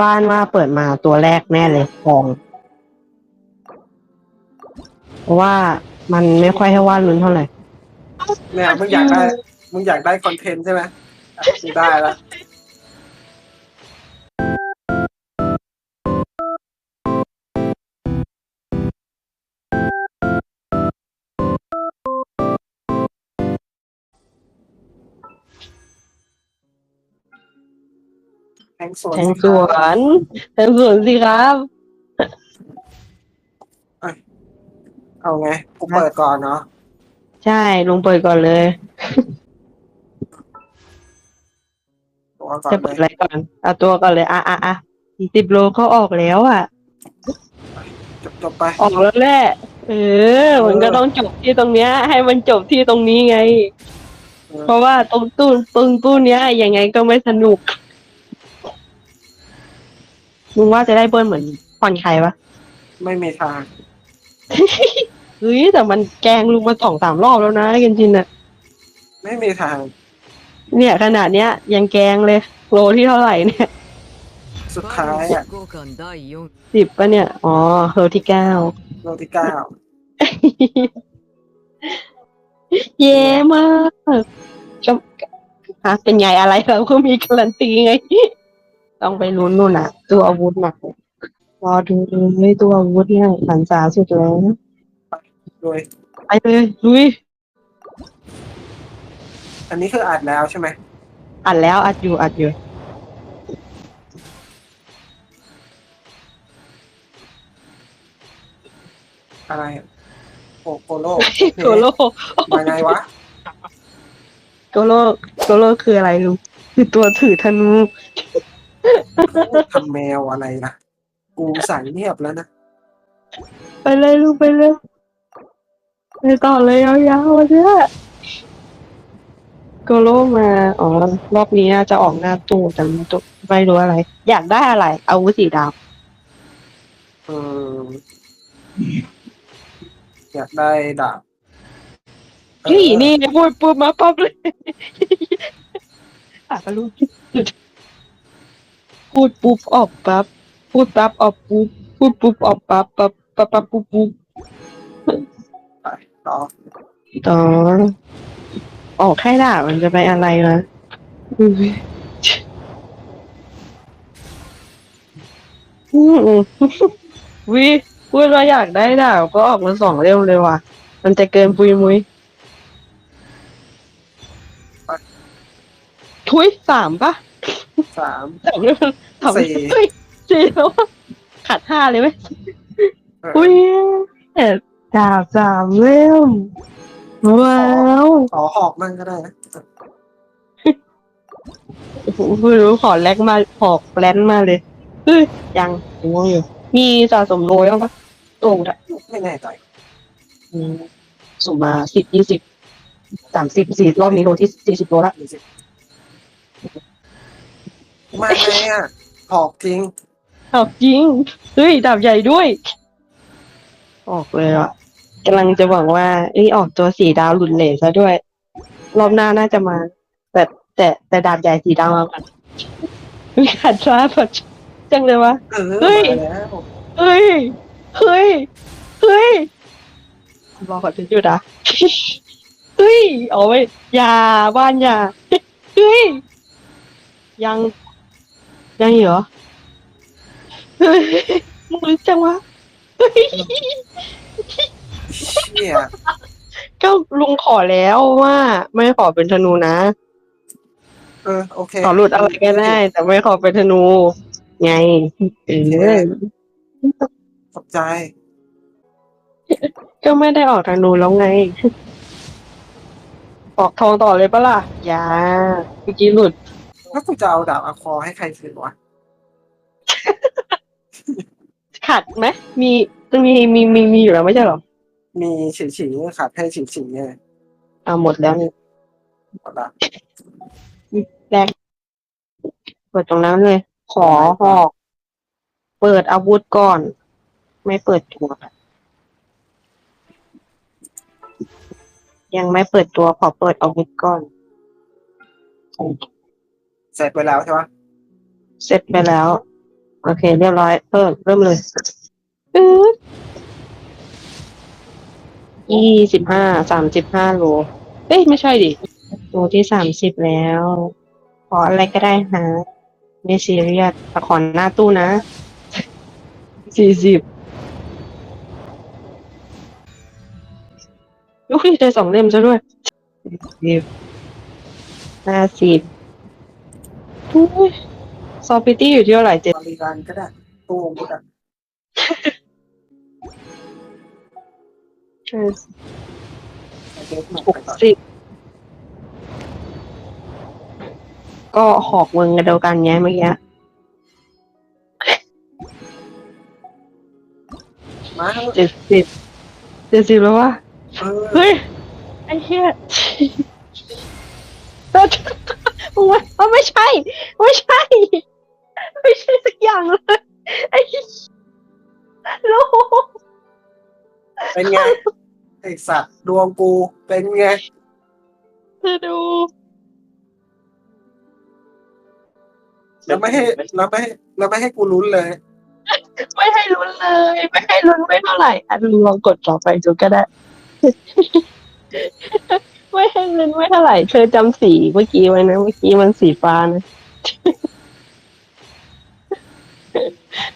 ว่านว่าเปิดมาตัวแรกแน่เลยทอง เพราะว่ามันไม่ค่อยให้ว่านลุ้นเท่าไหร่ เนี่ยมึงอยากได้ มึงอยากได้คอนเทนต์ใช่ไหมอะกูได้แล้ว ทงสวนแทงสวนแทงสวนสิครับ เอาไงกูเปิดก่อนเนาะใช่ลุงเปิดก่อนเลย ตัวก่อนจะเลเปิดยอะไรก่อนเอาตัวก่อนเลย อะอะอะสี่สิบโลเขาออกแล้วอะ จบจบไป ออกแล้วแหละเออ มันก็ต้องจบที่ตรงเนี้ย ให้มันจบที่ตรงนี้ไง เออ เพราะว่าตรงตู้ตรงตู้เนี้ยยังไงก็ไม่สนุก มึงว่าจะได้เบิ้ลเหมือนผ่อนใครปะไม่มีทาง เฮ้ยแต่มันแกงลุงมาสองสามรอบแล้วนะกันจินอะไม่มีทาง เนี่ยขนาดเนี้ย ยังแกงเลย โลที่เท่าไหร่เนี่ยสุดท้ายอะสิบปะเนี่ย อ๋อโลที่เก้าโลที่เก้าเย้มากก็เป็นไงอะไรเราก็มีการันตีไง ต้องไปลุ้นนู่นน่ะ ตัวอาวุธหนักรอดูเลยตัวอาวุธเนี่ยหันษาสุดแล้วโดย ไปเลยลุยอันนี้คืออัดแล้วใช่ไหมอัดแล้วอัดอยู่อัดอยู่อะไรอะโกโกโลโกโลมาไงวะ โกโลโกโลคืออะไรลุงคือตัวถือธนู ทำแมวอะไรนะกูสั่งเงียบแล้วนะไปเลยลุงไปเลยไปต่อเลยยาวๆวันเนี้ยโกโลมาอ๋อรอบนี้น่าจะออกหน้าตู้แต่ไม่ตู้ไม่รู้อะไร อยากได้อะไร อาวุธสีดเอออยากได้ดาบำนี่นี่พูดปุ๊บมาปั๊บเลยอะลุง พูดปุ๊บออกปั๊บพูดปั๊บออกปุ๊บพูดปุ๊บออกปั๊บปั๊บปั๊บปั๊บปุ๊บปุ๊บไปต่อต่อออกแค่ดาบมันจะไปอะไรนะอุ้ยอืมวิพูดว่าอยากได้ดาบก็ออกมาสองเล่มเลยว่ะ มันจะเกินปุยมุยทุยสามปะ สามสามเล่มสามสี่เฮ้ยสี่แล้วอะขาดห้าเลยไหมเอออุ้ยแต่ดาบสามเล่มว้าวขอหอกมั่งก็ได้นะโอ้โหไม่รู้ขอแลกมาขอแลนมาเลยเฮ้ยยังงงอยู่มีสะสมโรยบ้างปะโอ้ดะไม่แน่ใจอืมสมมาสิบยี่สิบสามสิบสี่รอบนี้โลที่สี่สิบโลละดูสิ มาไงอะหอกจริงเอาจริง เฮ้ย ดาบใหญ่ด้วย ออกเลยอะกำลังจะหวังว่านี่ออกตัวสีดาวหลุดเหล่ซะด้วย รอบหน้าน่าจะมา แต่แต่แต่ดาบใหญ่สีดาวมาก่อนมีขัดช้าผัดจังเลยวะ เออเฮ้ย มาแล้วเฮ้ย เฮ้ย เฮ้ยรอก่อนจะหยุดอะ เฮ้ยเอาไว้อย่าบ้านอย่าเฮ้ย ยัง ยังอีกเหรอเฮ้ยมึงลึกจังวะเฮ้ยเชี่ยก็ลุงขอแล้วว่า ไม่ขอเป็นธนูนะเออโอเคขอหลุดอะไรก็ได้ แต่ไม่ขอเป็นธนู ไงเออขอบใจ ก็ไม่ได้ออกธนูแล้วไง ออกทองต่อเลยปะล่ะอย่าเมื่อกี้หลุด แล้วกูจะเอาดาบอาคอให้ใครถือวะขัดไหมมีมีมีมีมีอยู่แล้วไม่ใช่เหรอ มีฉีฉีขาดให้ฉีฉีไงอ่าหมดแล้วนี่หมดละแรกเปิดตรงนั้นเลย ขอหอก เปิดอาวุธก่อน ไม่เปิดตัวยังไม่เปิดตัวขอเปิดอาวุธก่อนเสร็จไปแล้วใช่ปะเสร็จไปแล้ว โอเค เรียบร้อยเพิ่มเริ่มเลยยี่สิบห้าสามสิบห้าโลเอ้ยไม่ใช่ดิโลที่สามสิบแล้ว ขออะไรก็ได้ฮะไม่ซีเรียสต่ขอหน้าตู้นะสี่สิบลูกพี่ได้สองเล่มซะด้วยสิบห้าสิบ อุ้ยซอฟฟิตี้อยู่ที่เท่าไหร่เจ็ดบริการก็ได้ตู้ก็ได้เอาเด็กมาหกไปก่อนสิบก็หอกเมืองกันเดียวกันไงเมื่อกี้มาเถอะเจ็ดสิบเจ็ดสิบแล้ววะเออเฮ้ย ไอ้เหี้ย เออมึงว่าเออไม่ใช่ ไม่ใช่ ไม่ใช่สักอย่างเลยไอ้เหี้ยโลกเป็นไงไอสัตว์ดวงกูเป็นไงเธอดูแล้วไม่ให้แล้วไม่ให้แล้วไม่ให้กูลุ้นเลย ไม่ให้ลุ้นเลย ไม่ให้ลุ้นไม่เท่าไหร่อะลองกดต่อไปดูก็ได้ ไม่ให้ลุ้นไม่เท่าไหร่ เธอจำสีเมื่อกี้ไว้นะ เมื่อกี้มันสีฟ้านะ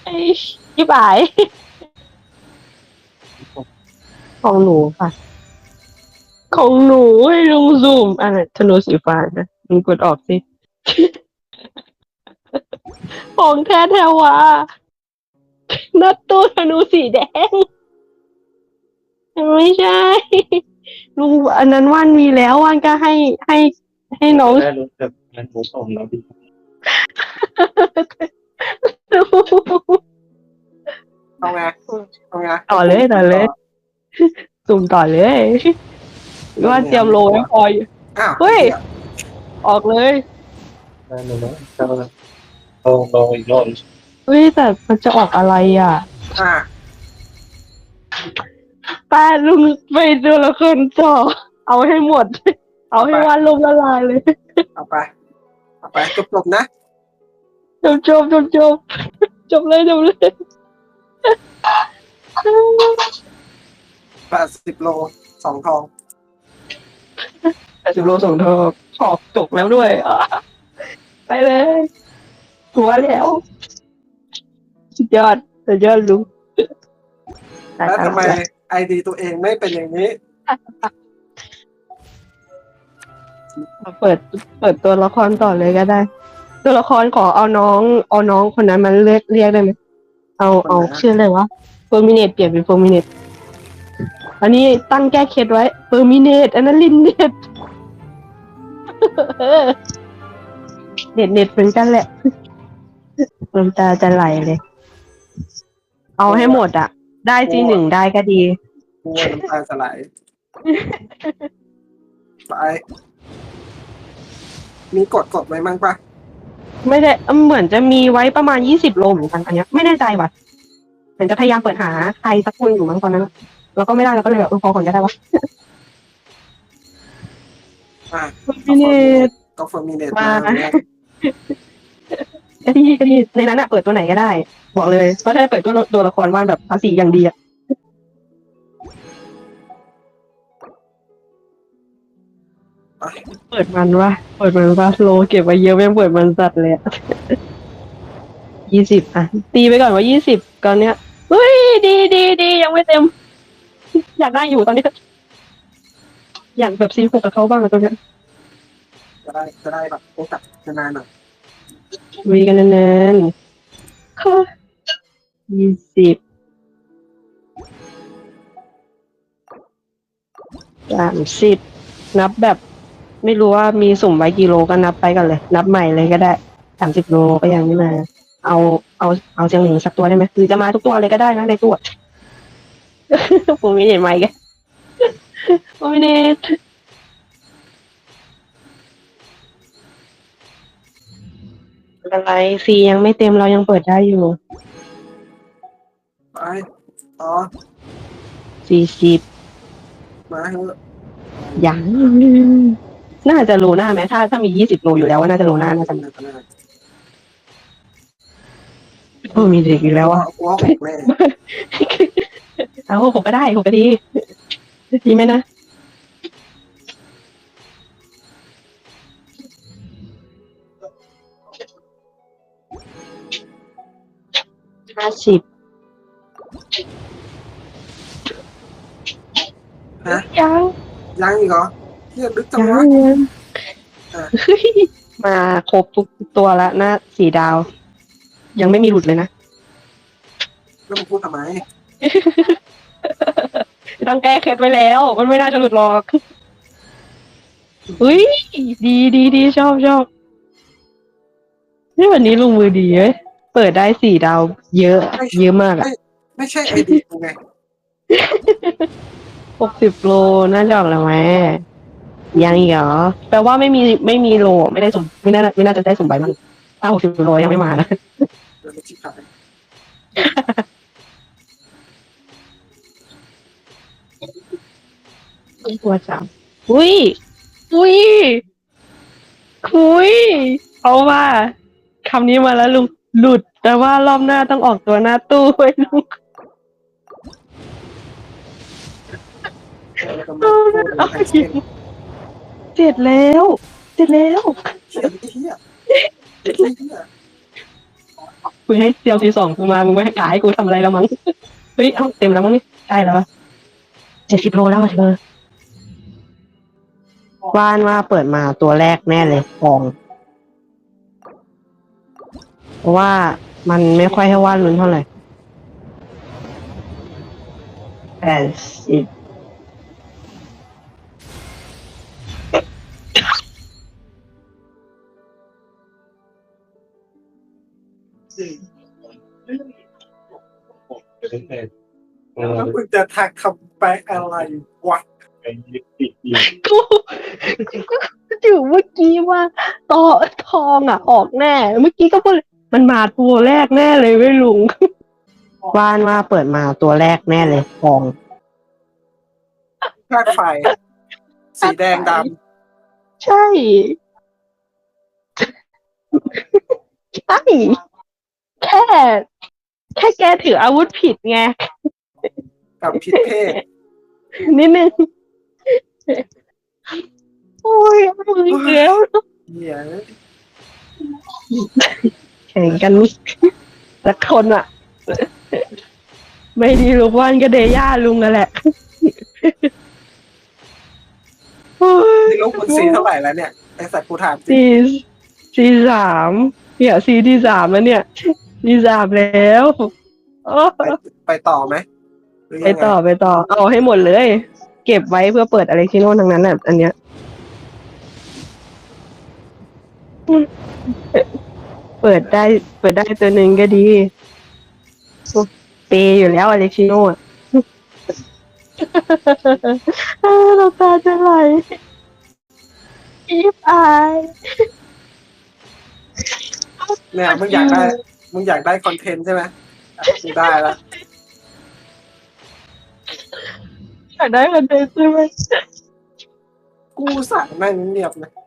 ไอ้ยี่บาย ของหนูค่ะ ของหนูให้ลุงซูมอะธนูสีฟ้านะลุงกดออกสิ ของแท้แท้วะนัดตู้ธนูสีแดง ไม่ใช่ ลุงอันนั้นว่านมีแล้วว่านก็ให้ให้ให้น้อง ได้รู้สึกมันรู้สมแล้วดีเอาไงเอาไงต่อเลยต่อเลยสุ่มต่อเลยว่าเตรียมโลไว้พออยู่อ้าวเฮ้ย ออกเลยได้เลยนะก็ลองลองอีกรอบเฮ้ยแต่มันจะออกอะไรอะ อะ ป้าลุงไปดูละคนต่อเอาให้หมด เอาให้วันลมละลายเลย เอาไป เอาไปจบจบๆนะ จบจบจบจบจบเลยจบเลยแปดสิบโลสองทองแปดสิบโลส่งทองขอบจบแล้วด้วยอะไปเลยหัวแล้วสุดยอดสุดยอดลุงแล้วทำไม ไอดีตัวเองไม่เป็นอย่างนี้ เปิดเปิดตัวละครต่อเลยก็ได้ ตัวละครขอเอาน้อง เอาน้องคนนั้นมาเรียกเรียกได้ไหมเอาเอาคนไหนอะชื่ออะไรวะเฟอร์มิเนตเปลี่ยนเป็นเฟอร์มิเนตอันนี้ตั้งแก้เคล็ดไว้เฟอร์มิเนตอันนั้นลินเน็ตเน็ตเน็ตเหมือนกันแหละน้ำตาจะไหลเลย เอาให้หมดอะ ได้จีหนึ่งได้ก็ดีกูว่าน้ำตาจะไหลไปมีกดกดไว้มั้งปะไม่ได้เอิ่มเหมือนจะมีไว้ประมาณยี่สิบโลเหมือนกันอันเนี้ยไม่แน่ใจว่ะเหมือนจะพยายามเปิดหาใครสักคนอยู่มั้งตอนนั้นแล้วก็ไม่ได้แล้วก็เลยแบบเออพอก่อนก็ได้วะอะ ไม่แน่ ก็เฟอร์มิเนตมามา เนี่ย ก็ดีก็ดีในนั้นอะเปิดตัวไหนก็ได้ บอกเลยเพราะถ้าเปิดตัวตัวละครว่านแบบภาษีอย่างดีอะเปิดมันวะเปิดมันวะโลเก็บไว้เยอะแม่งเปิดมันจัดเลยอะยี่สิบอะ ตีไปก่อนว่ายี่สิบตอนเนี้ยเฮ้ยดีดีดียังไม่เต็ม อยากได้อยู่ตอนนี้อยากแบบซีหกกับเขาบ้างอะตอนเนี้ยจะได้จะได้แบบโอกาสนานหน่อย วีกันนานๆค่ะยี่สิบสามสิบนับแบบ ไม่รู้ว่ามีสุ่มไว้กี่โลก็นับไปกันเลย นับใหม่เลยก็ได้สามสิบโลก็ยังไม่มา เอาเอาเอาเสียงหนึ่งสักตัวได้ไหมหรือจะมาทุกตัวเลยก็ได้นะในตัวผมไม่เห็นไหมแกผมไม่เน็ ตไม่เป็นไรซียังไม่เต็มเรายังเปิดได้อยู่ไปต่อสี่สิบมาเถอะยังน่าจะโลหน้าไหมถ้าถ้ามียี่สิบโลอยู่แล้วว่าน่าจะโลหน้าน่าจะนานโอ้มีเด็กอีกแล้วอะกูว่าหกแน่เอาผมก็ได้ผมก็ดีดีไหมนะ สิบฮะยังยังอีกเหรอเฮียลึกจังยัวะงยังอะเฮ้ยมาครบทุกตัวแล้วหน้าสี่ดาว ยังไม่มีหลุดเลยนะแล้วมึงพูดทำไมต้องแก้เคล็ดไว้แล้ว มันไม่น่าจะหลุดหรอกเฮ้ยดีดีดีชอบชอบนี่วันนี้ลงมือดีเว้ย เปิดได้สี่ดาว เยอะ เยอะมากอะไม่ใช่ไอดีกูไงหกสิบโลน่าจะออกแล้วไหมยังอีกเหรอแปลว่าไม่มีไม่มีโลไม่ได้สมไม่น่าไม่น่าจะได้สมใบบ้างถ้าหกสิบโลยังไม่มานะเดี๋ยวไม่ชิบหายตัวจับอุ้ย อุ้ย อุ้ย เอาว่าคำนี้มาแล้วลุง หลุด แต่ว่ารอบหน้าต้องออกตัวหน้าตู้ไว้ลุงแล้วก็มาอะไรเช่นเจ็ดแล้ว เจ็ดแล้วเขียนไอ้เฮียไอ้เฮียกูให้เซียวทีสองกูมามึงไม่ให้กายให้กูทำอะไรแล้วมั้งเฮ้ยเอ้าเต็มแล้วมั้งนี่ได้แล้วเจ็ดสิบโลแล้วอะเธอว่านว่าเปิดมาตัวแรกแน่เลยฟอง เพราะว่ามันไม่ค่อยให้วาดลุ้นเท่าไหร่แปดสิบเป็นเศษเออแล้วมึงจะทักคำแปลอะไรวะเป็นยึดติดอยู่กูอยู่เมื่อกี้ว่าต่อทองอะ ออกแน่ เมื่อกี้ก็พูดเลย มันมาตัวแรกแน่เลยไม่ลุง ว่านว่าเปิดมาตัวแรกแน่เลยฟอง ธาตุไฟ สีแดงดใช่ ใช่ แค่ แค่แกถืออาวุธผิดไงำกับพิษเพศนิดนึง โอ้ยมึงอีกแล้วเหี้ย แข่งกันสักคนอะ ไม่ดีลูกว่านก็เดย่าลุงกันแหละโอ้ยนี่ลูกมึงสีเท่าไหร่แล้วเนี่ยไอสัตว์กูถามจริงสี่สี่สามเนี่ยสี่ที่สามแล้วเนี่ยสี่สามแล้วโอ้ไปไปต่อไหมหรือไปยังไงต่อไปต่อ เอาให้หมดเลย เก็บไว้เพื่อเปิดอะไรที่โน่นทั้งนั้นอะอันเนี้ย เปิดได้ เปิดได้ตัวหนึ่งก็ดีเปย์อยู่แล้วอเล็กซิโน่อะเออเราตาจะไหลอีฟอายเนี่ยมึงอยากได้ มึงอยากได้คอนเทนต์ใช่ไหมอะกูได้แล้วอยากได้คอนเทนต์ใช่ไหมกูสั่งนั่งเงียบนะกู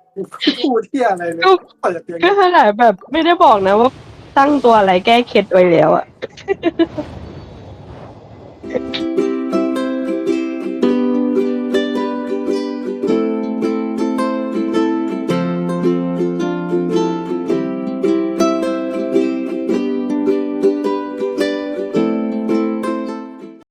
พูดที่อะไรเลยเปิดอย่างก็นี้ขนาดแบบไม่ได้บอกนะว่าตั้งตัวอะไรแก้เคล็ดไว้แล้วอะ